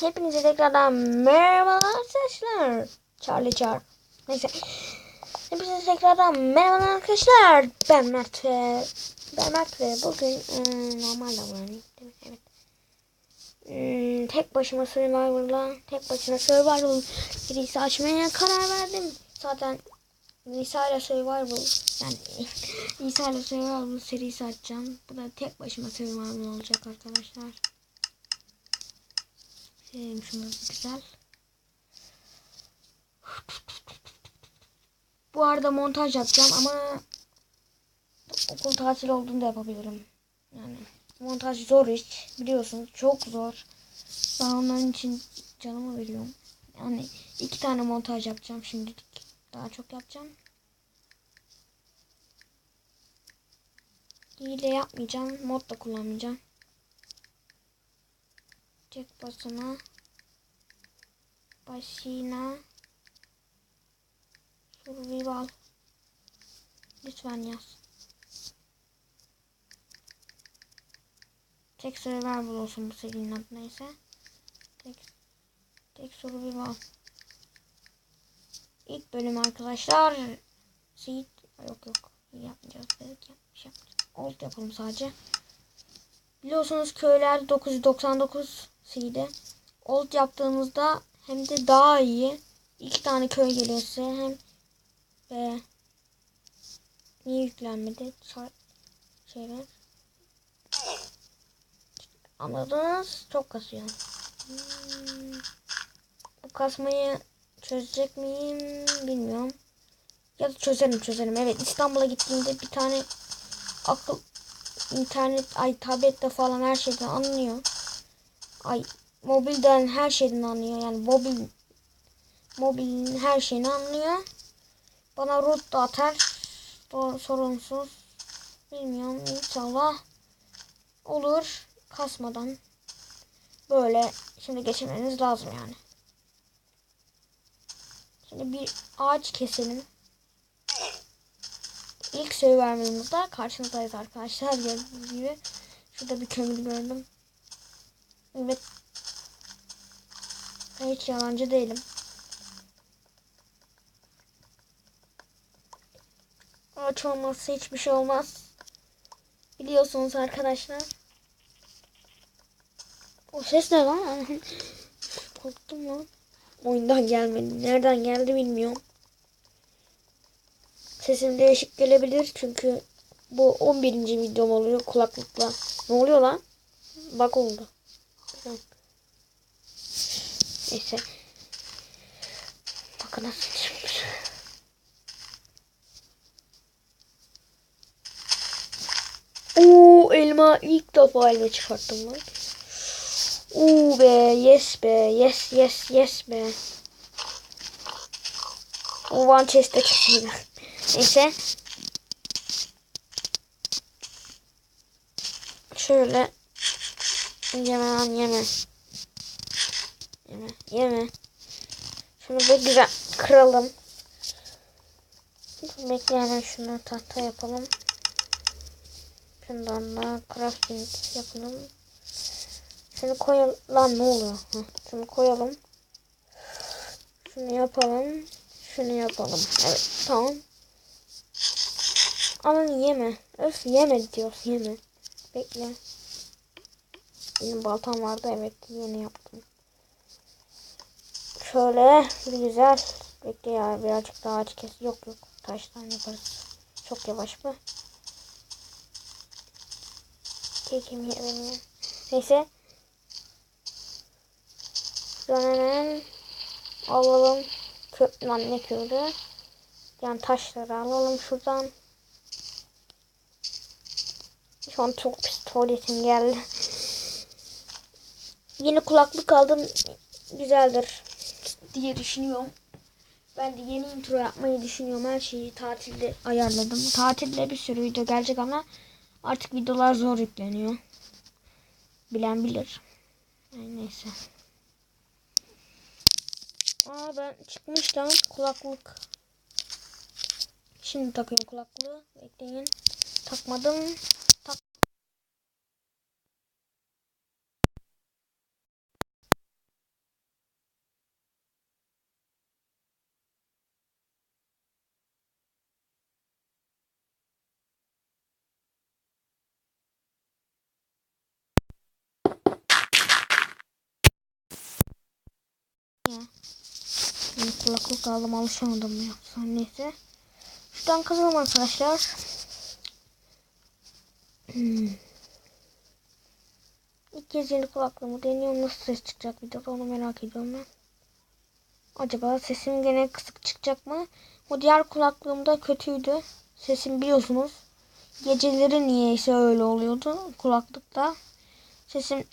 tekrardan merhaba arkadaşlar. Charlie Char. Neyse. Hepinize tekrardan merhaba arkadaşlar. Ben Mert ve ben Mert ve bugün e, normal davranayım. Evet. Hmm, tek başıma Survivor'la tek başına Survival serisi açmaya karar verdim. Zaten Nisa ile Survival yani Nisa ile Survival serisi açacağım. Bu da tek başıma Survival olacak arkadaşlar. Seveyim şunu güzel. Bu arada montaj yapacağım ama okul tatil olduğunda yapabilirim. Yani montaj zor iş biliyorsunuz çok zor. Ben onların için canımı veriyorum. Yani iki tane montaj yapacağım şimdilik. Daha çok yapacağım. Hile yapmayacağım. Mod da kullanmayacağım. Çek basına. Başına. Survival. Lütfen yaz. Tek survival olsun bu serinin adı neyse. Tek, tek survival. İlk bölüm arkadaşlar. Seed yok yok. Yapmayacağız dedik yapmış yapmayacağız. Alt yapalım sadece. Biliyorsunuz köyler 999 C'de. Old yaptığımızda hem de daha iyi. iki tane köy geliyor size hem ve niye yüklenmedi? Çar şeyler. Anladınız? Çok kasıyor. Hmm. Bu kasmayı çözecek miyim bilmiyorum. Ya da çözerim çözerim. Evet İstanbul'a gittiğimde bir tane akıl internet ay tablette falan her şeyden anlıyor. Ay mobilden her şeyden anlıyor. Yani mobil mobilin her şeyini anlıyor. Bana root da atar. Doğru, sorunsuz. Bilmiyorum inşallah olur kasmadan. Böyle şimdi geçirmeniz lazım yani. Şimdi bir ağaç keselim. İlk söy vermemizde karşınızdayız arkadaşlar. Gördüğünüz gibi. Şurada bir kömür gördüm. Evet. Hiç yalancı değilim. Ağaç olmazsa hiçbir şey olmaz. Biliyorsunuz arkadaşlar. O ses ne lan? Korktum lan. Oyundan gelmedi. Nereden geldi bilmiyorum. Sesim değişik gelebilir çünkü bu 11. videom oluyor kulaklıkla. Ne oluyor lan? Bak oldu. Neyse. Bakın nasıl çıkmış. Oo elma ilk defa elma çıkarttım lan. Oo be yes be yes yes yes be. O one chest'e kesildi. Neyse. Şöyle. Yeme lan yeme. Yeme yeme. Şunu bir güzel kıralım. Bekle hemen şunu tahta yapalım. Şundan da crafting yapalım. Şunu koyalım. Lan ne oluyor? Şunu koyalım. Şunu yapalım. Şunu yapalım. Evet tamam. Aman yeme. Öf yeme diyor yeme. Bekle. Benim baltam vardı evet yeni yaptım. Şöyle bir güzel. Bekle ya birazcık daha ağaç kes. Yok yok taştan yaparız. Çok yavaş mı? Kekim yemeğini. Neyse. Şuradan alalım. Kö lan ne köylü. Yani taşları alalım şuradan. Şu an çok pis tuvaletim geldi. Yeni kulaklık aldım. Güzeldir diye düşünüyorum. Ben de yeni intro yapmayı düşünüyorum. Her şeyi tatilde ayarladım. Tatilde bir sürü video gelecek ama artık videolar zor yükleniyor. Bilen bilir. Yani neyse. Aa ben çıkmıştım kulaklık. Şimdi takıyorum kulaklığı. Bekleyin. Takmadım. Ya. Yeni kulaklık aldım alışamadım ya. Sen neyse. Şuradan kazalım arkadaşlar. Hmm. İlk kez yeni kulaklığımı deniyorum. Nasıl ses çıkacak videoda onu merak ediyorum ben. Acaba sesim gene kısık çıkacak mı? O diğer kulaklığımda kötüydü. Sesim biliyorsunuz. Geceleri niyeyse öyle oluyordu kulaklıkta. Sesim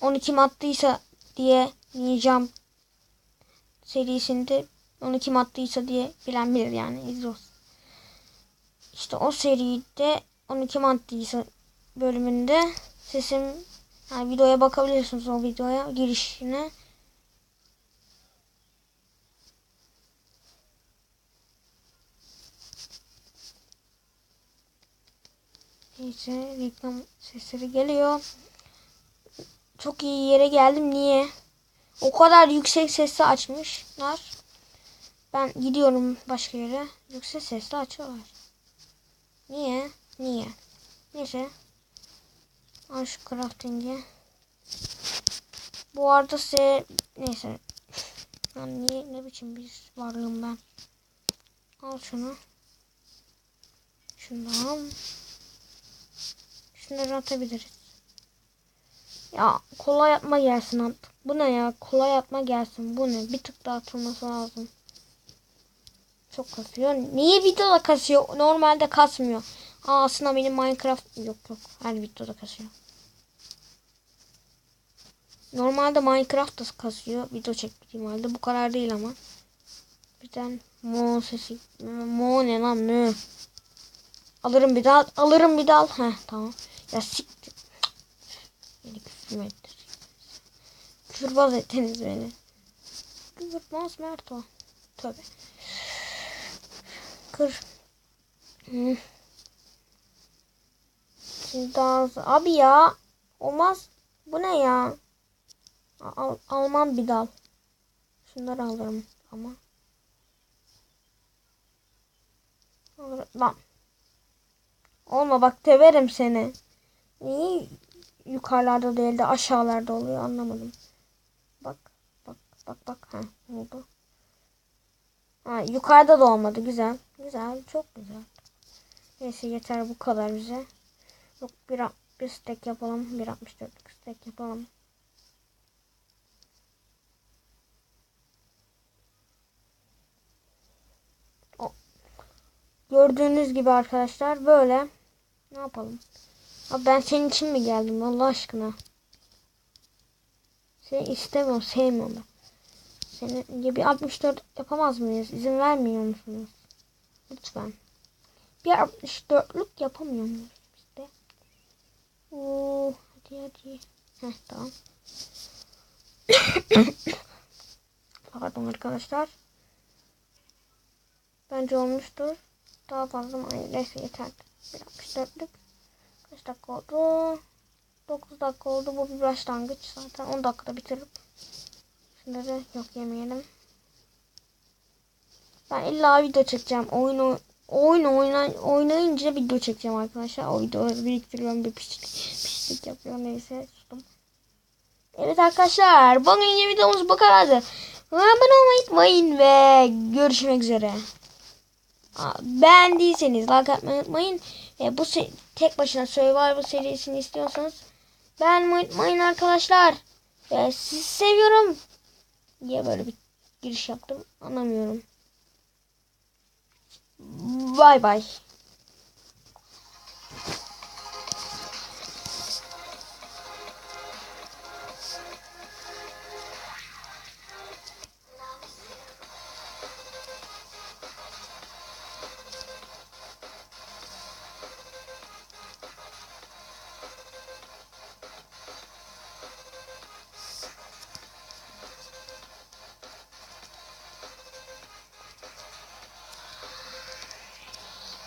12 attıysa diye Ninjam serisinde 12 attıysa diye bilen bilir yani izliyoruz. İşte o seride 12 attıysa bölümünde sesim yani videoya bakabiliyorsunuz o videoya girişine. Neyse reklam sesleri geliyor. Çok iyi yere geldim. Niye? O kadar yüksek sesle açmışlar. Ben gidiyorum başka yere. Yüksek sesle açıyorlar. Niye? Niye? Neyse. Al şu crafting'i. Bu arada size neyse. Yani niye ne biçim bir varlığım ben. Al şunu. Şundan. Şunları atabiliriz. Ya kolay atma gelsin artık. Bu ne ya? Kolay atma gelsin. Bu ne? Bir tık daha atılması lazım. Çok kasıyor. Niye videoda kasıyor? Normalde kasmıyor. Aa, aslında benim Minecraft yok yok. Her videoda kasıyor. Normalde Minecraft da kasıyor. Video çektiğim halde. Bu kadar değil ama. Birden mo sesi. Mo ne lan ne? Alırım bir daha. Alırım bir daha. Heh tamam. Ya siktir. Ettir? Küfürbaz ettiniz beni. Küfürbaz Mert o. Tövbe. Kır. Daha hızlı. Abi ya. Olmaz. Bu ne ya? Al, almam bir dal. Şunları alırım ama. Alırım. Lan. Olma bak teverim seni. Niye yukarılarda değil de aşağılarda oluyor anlamadım. Bak bak bak bak ha oldu. Ha yukarıda da olmadı güzel. Güzel çok güzel. Neyse yeter bu kadar bize. Yok bir, bir stack yapalım. 1.64 stack yapalım. Gördüğünüz gibi arkadaşlar böyle. Ne yapalım? Abi ben senin için mi geldim Allah aşkına? Seni istemiyorum, sevmiyorum ben. Senin gibi 64 yapamaz mıyız? İzin vermiyor musunuz? Lütfen. Bir 64'lük yapamıyor muyuz biz de? Oo, hadi hadi. Heh tamam. Pardon arkadaşlar. Bence olmuştur. Daha fazla mı? Neyse yeter. Bir 64'lük. Kaç dakika oldu? 9 dakika oldu. Bu bir başlangıç. Zaten 10 dakikada bitirip şunları yok yemeyelim. Ben illa video çekeceğim. Oyun oy- oyun oynay oynayınca video çekeceğim arkadaşlar. O videoları biriktiriyorum bir pislik, pislik yapıyor. Neyse sustum. Evet arkadaşlar. Bugün videomuz bu kadardı. Abone olmayı unutmayın ve görüşmek üzere. Beğendiyseniz like atmayı unutmayın. E, bu tek başına Survivor serisini istiyorsanız beğenmeyi unutmayın arkadaşlar. E, sizi seviyorum. Niye böyle bir giriş yaptım anlamıyorum. Bay bay.